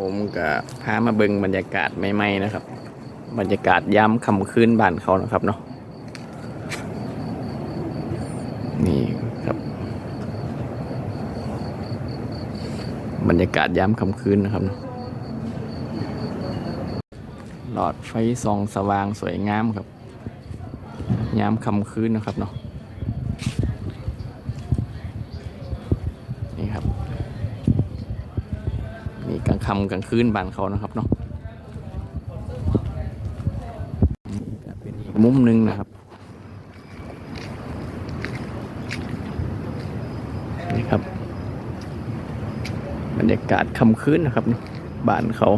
ผมก็พามาเบิ่งบรรยากาศใหม่ๆนะครับ บรรยากาศย้ำคำคืนบ้านเขานะครับเนาะนี่ครับ บรรยากาศย้ำคำคืนนะครับเนาะหลอดไฟส่องสว่างสวยงามครับย้ำคำคืนนะครับเนาะนี่ครับ นี่กลางค่ำกลางคืนบ้านเขานะครับเนาะเป็นอีกมุมหนึ่งนะครับนี่ครับบรรยากาศค่ำคืนนะครับบ้านเขา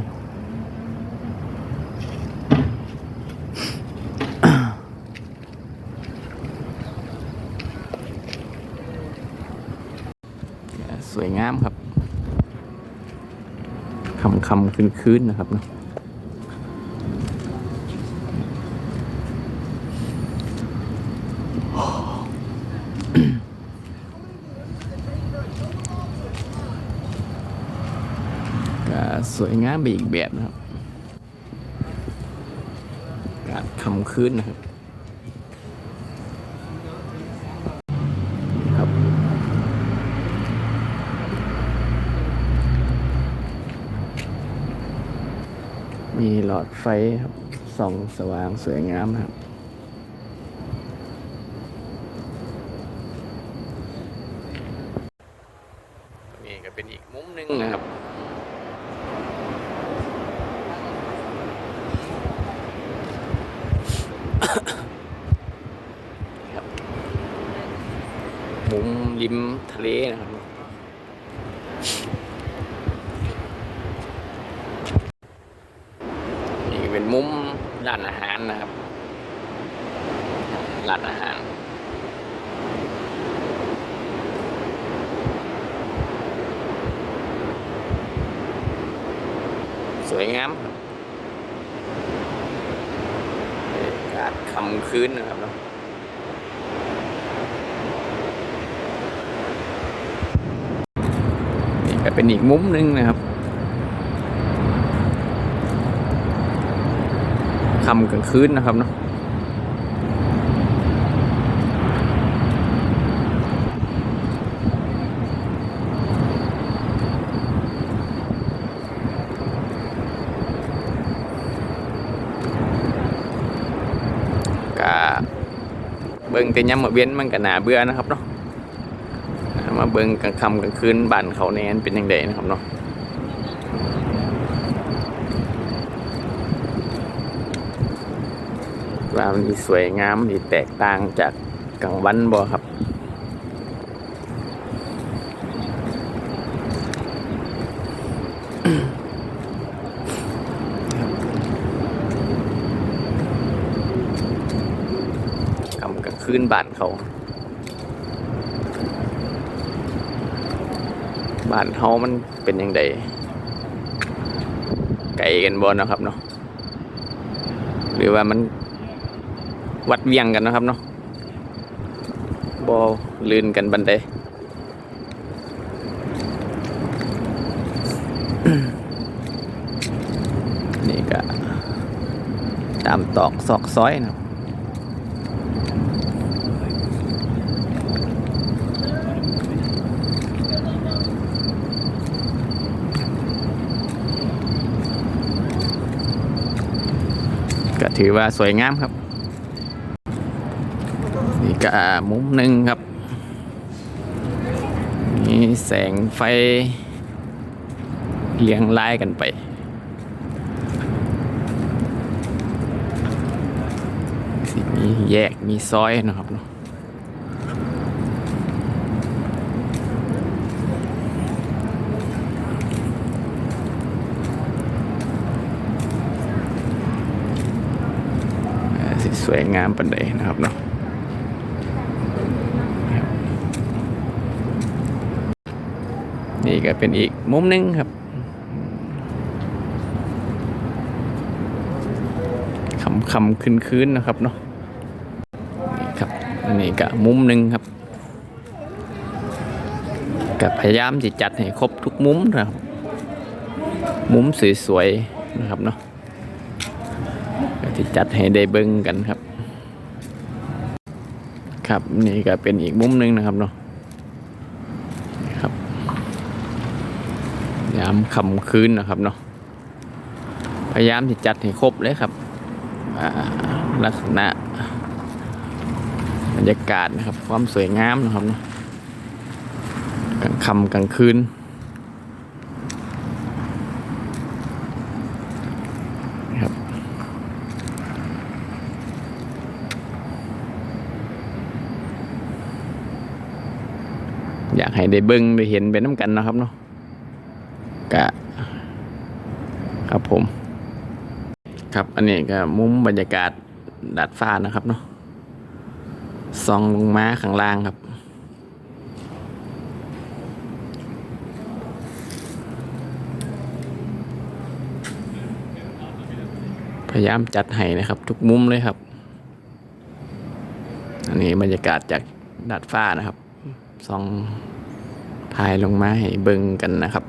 สวยงามครับ คำคำคืนคืนๆนะครับเนาะก็สวยงามไปอีกแบบนะครับ กาศคำคืนนะครับ มี หลอดไฟครับส่องสว่างสวยงามครับนี่ก็เป็นอีกมุมหนึ่งนะครับมุมริมทะเลนะครับ นี่ เป็นมุมร้านอาหารนะครับร้านอาหาร สวยงามครับบรรยากาศค่ำคืนนะครับเนาะนี่ก็เป็นอีกมุมหนึ่งนะครับ ค่ำกลางคืนนะครับเนาะกะเบิ่งแต่ยามมื้อเว้นมันก็น่าเบื่อนะครับเนาะมาเบิ่งกลางค่ำกลางคืนบ้านเขาแน่นเป็นจังไดนะครับเนาะ ว่ามันมีสวยงามมีแตกต่างจากกลางวันบ่ครับกำกลางคืนบ้านเขาบ้านเฮามันเป็นยังไงไกลกันบ่นะครับเนาะหรือว่ามัน วัดเวียงกันนะครับเนาะบอลื่นกันบันไดนี่ก็ตามตอกซอกซอยนะก็ถือว่าสวยงามครับ ก็มุมหนึ่งครับมีแสงไฟเลี้ยงไล่กันไป สิมีแยกมีซอยนะครับเนาะอ่าสิสวยงามปันใดนะครับเนาะ นี่ก็ เป็นอีกมุมหนึงครับคำคำคืนคืนๆนะครับเนาะนี่ครับอันนี้ก็มุมหนึ่งครับก็พยายามจะจัดให้ครบทุกมุมนะครับ มุมสวยๆนะครับเนาะก็ที่จัดให้ได้เบิ้งกันครับ ครับนี่ก็เป็นอีกมุมหนึงนะครับเนาะนี่ครับ ยามค่ำคืนนะครับเนาะพยายามที่จัดให้ครบเลยครับลักษณะบรรยากาศนะครับ ความสวยงามนะครับเนาะกลางค่ำกลางคืนครับอยากให้ได้เบิ้งได้เห็นเป็นน้ำกันนะครับเนาะ กะครับผม ครับอันนี้ก็มุมบรรยากาศดาดฟ้านะครับเนาะซองลงมาข้างล่างครับ พยายามจัดให้นะครับ ทุกมุมเลยครับ อันนี้บรรยากาศจากดาดฟ้านะครับซองถ่ายลงมาให้เบิ่งกันนะครับ